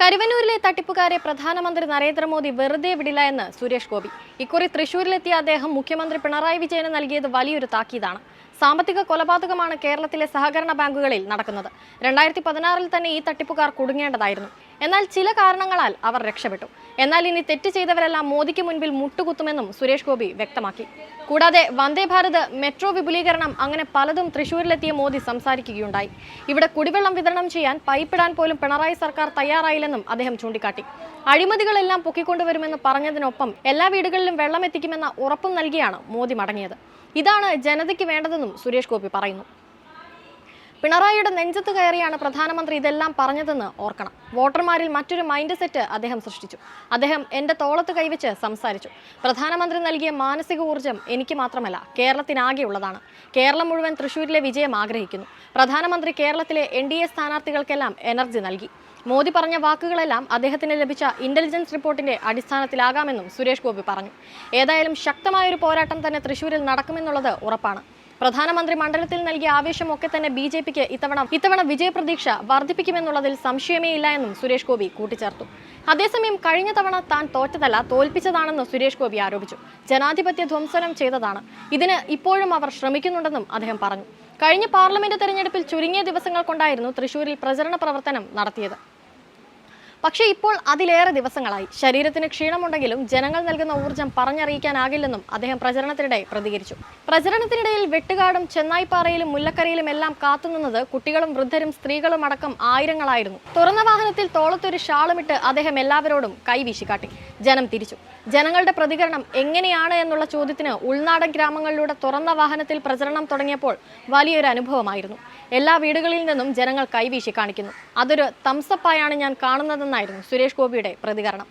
കരുവന്നൂരിലെ തട്ടിപ്പുകാരെ പ്രധാനമന്ത്രി നരേന്ദ്രമോദി വെറുതെ വിടില്ല എന്ന് സുരേഷ് ഗോപി. ഇക്കുറി തൃശൂരിലെത്തിയ അദ്ദേഹം മുഖ്യമന്ത്രി പിണറായി വിജയന് നൽകിയത് വലിയൊരു താക്കീതാണ്. സാമ്പത്തിക കൊലപാതകമാണ് കേരളത്തിലെ സഹകരണ ബാങ്കുകളിൽ നടക്കുന്നത്. രണ്ടായിരത്തി പതിനാറിൽ തന്നെ ഈ തട്ടിപ്പുകാർ കുടുങ്ങേണ്ടതായിരുന്നു. എന്നാൽ ചില കാരണങ്ങളാൽ അവർ രക്ഷപ്പെട്ടു. എന്നാൽ ഇനി തെറ്റ് ചെയ്തവരെല്ലാം മോദിക്ക് മുൻപിൽ മുട്ടുകുത്തുമെന്നും സുരേഷ് ഗോപി വ്യക്തമാക്കി. കൂടാതെ വന്ദേ ഭാരത് മെട്രോ വിപുലീകരണം അങ്ങനെ പലതും തൃശൂരിലെത്തിയ മോദി സംസാരിക്കുകയുണ്ടായി. ഇവിടെ കുടിവെള്ളം വിതരണം ചെയ്യാൻ പൈപ്പിടാൻ പോലും പിണറായി സർക്കാർ തയ്യാറായില്ലെന്നും അദ്ദേഹം ചൂണ്ടിക്കാട്ടി. അഴിമതികളെല്ലാം പൊക്കിക്കൊണ്ടുവരുമെന്ന് പറഞ്ഞതിനൊപ്പം എല്ലാ വീടുകളിലും വെള്ളം എത്തിക്കുമെന്ന ഉറപ്പും നൽകിയാണ് മോദി മടങ്ങിയത്. ഇതാണ് ജനതയ്ക്ക് വേണ്ടതെന്നും സുരേഷ് ഗോപി പറയുന്നു. പിണറായിയുടെ നെഞ്ചത്ത് കയറിയാണ് പ്രധാനമന്ത്രി ഇതെല്ലാം പറഞ്ഞതെന്ന് ഓർക്കണം. വോട്ടർമാരിൽ മറ്റൊരു മൈൻഡ് സെറ്റ് അദ്ദേഹം സൃഷ്ടിച്ചു. അദ്ദേഹം എന്റെ തോളത്ത് കൈവച്ച് സംസാരിച്ചു. പ്രധാനമന്ത്രി നൽകിയ മാനസിക ഊർജം എനിക്ക് മാത്രമല്ല കേരളത്തിനാകെയുള്ളതാണ് കേരളം മുഴുവൻ തൃശൂരിലെ വിജയം ആഗ്രഹിക്കുന്നു. പ്രധാനമന്ത്രി കേരളത്തിലെ എൻ ഡി എ സ്ഥാനാർത്ഥികൾക്കെല്ലാം എനർജി നൽകി. മോദി പറഞ്ഞ വാക്കുകളെല്ലാം അദ്ദേഹത്തിന് ലഭിച്ച ഇന്റലിജൻസ് റിപ്പോർട്ടിന്റെ അടിസ്ഥാനത്തിലാകാമെന്നും സുരേഷ് ഗോപി പറഞ്ഞു. ഏതായാലും ശക്തമായൊരു പോരാട്ടം തന്നെ തൃശൂരിൽ നടക്കുമെന്നുള്ളത് ഉറപ്പാണ്. പ്രധാനമന്ത്രി മണ്ഡലത്തിൽ നൽകിയ ആവേശമൊക്കെ തന്നെ ബി ജെ പിക്ക് ഇത്തവണ ഇത്തവണ വിജയപ്രതീക്ഷ വർദ്ധിപ്പിക്കുമെന്നുള്ളതിൽ സംശയമേ ഇല്ല എന്നും സുരേഷ് ഗോപി കൂട്ടിച്ചേർത്തു. അതേസമയം കഴിഞ്ഞ തവണ താൻ തോറ്റതല്ല തോൽപ്പിച്ചതാണെന്ന് സുരേഷ് ഗോപി ആരോപിച്ചു. ജനാധിപത്യ ധ്വംസനം ചെയ്തതാണ്. ഇതിന് ഇപ്പോഴും അവർ ശ്രമിക്കുന്നുണ്ടെന്നും അദ്ദേഹം പറഞ്ഞു. കഴിഞ്ഞ പാർലമെന്റ് തെരഞ്ഞെടുപ്പിൽ ചുരുങ്ങിയ ദിവസങ്ങൾ കൊണ്ടായിരുന്നു തൃശൂരിൽ പ്രചരണ പ്രവർത്തനം നടത്തിയത്. പക്ഷേ ഇപ്പോൾ അതിലേറെ ദിവസങ്ങളായി. ശരീരത്തിന് ക്ഷീണമുണ്ടെങ്കിലും ജനങ്ങൾ നൽകുന്ന ഊർജം പറഞ്ഞറിയിക്കാനാകില്ലെന്നും അദ്ദേഹം പ്രചരണത്തിനിടെ പ്രതികരിച്ചു. പ്രചരണത്തിനിടയിൽ വെട്ടുകാടും ചെന്നായിപ്പാറയിലും മുല്ലക്കരയിലും എല്ലാം കാത്തുനിന്നത് കുട്ടികളും വൃദ്ധരും സ്ത്രീകളും അടക്കം ആയിരങ്ങളായിരുന്നു. തുറന്ന വാഹനത്തിൽ തോളത്തൊരു ഷാളുമിട്ട് അദ്ദേഹം എല്ലാവരോടും കൈവീശിക്കാട്ടി. ജനം തിരിച്ചു. ജനങ്ങളുടെ പ്രതികരണം എങ്ങനെയാണ് എന്നുള്ള ചോദ്യത്തിന് ഉൾനാടൻ ഗ്രാമങ്ങളിലൂടെ തുറന്ന വാഹനത്തിൽ പ്രചരണം തുടങ്ങിയപ്പോൾ വലിയൊരു അനുഭവമായിരുന്നു. എല്ലാ വീടുകളിൽ നിന്നും ജനങ്ങൾ കൈവീശി കാണിക്കുന്നു. അതൊരു തംസപ്പായാണ് ഞാൻ കാണുന്നതെന്നായിരുന്നു സുരേഷ് ഗോപിയുടെ പ്രതികരണം.